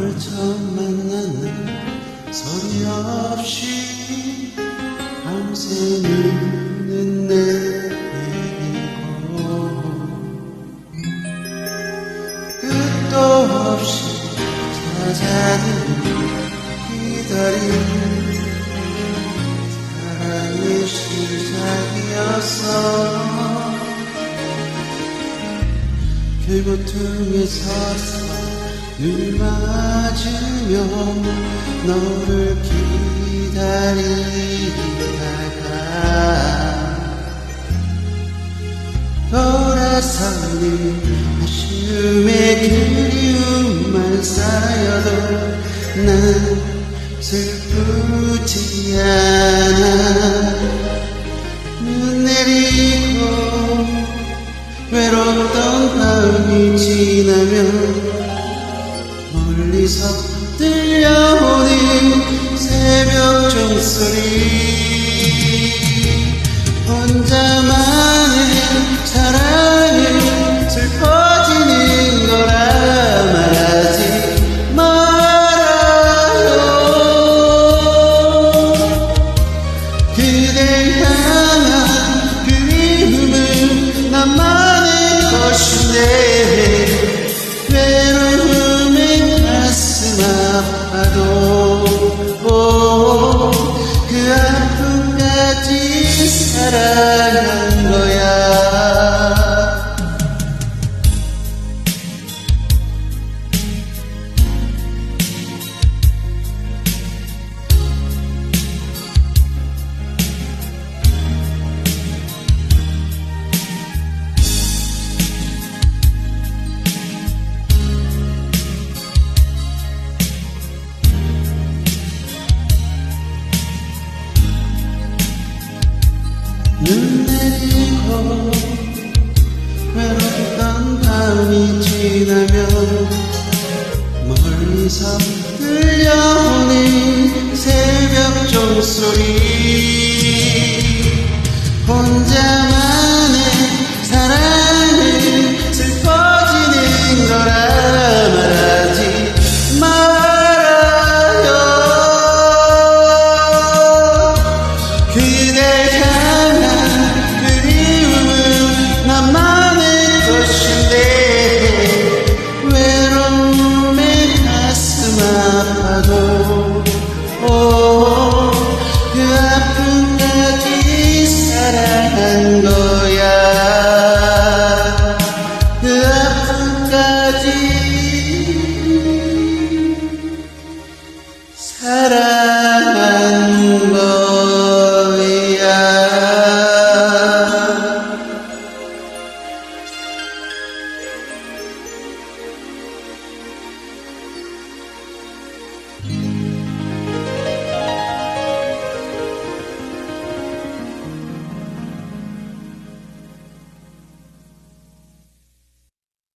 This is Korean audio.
너를 처음 날 소리 없이 밤새 눈을 내리고 끝도 없이 찾아든 기다림 사랑의 시작이었어 길고퉁에 서서 눈 맞으며 너를 기다리다가 돌아서는 아쉬움의 그리움만 쌓여도 난 슬프지 않아. 눈 내리고 외롭던 밤이 지나면 멀리서 들려오는 새벽 종소리. 혼자만의 사랑이 슬퍼지는 거라 말하지 말아요. 그댈 향한 그리움은 나만의 것인데 아픔까지 사랑한 거야 눈 내리고 외롭던 밤이 지나면 멀리서 들려오는 새벽 종소리 혼자만의 사랑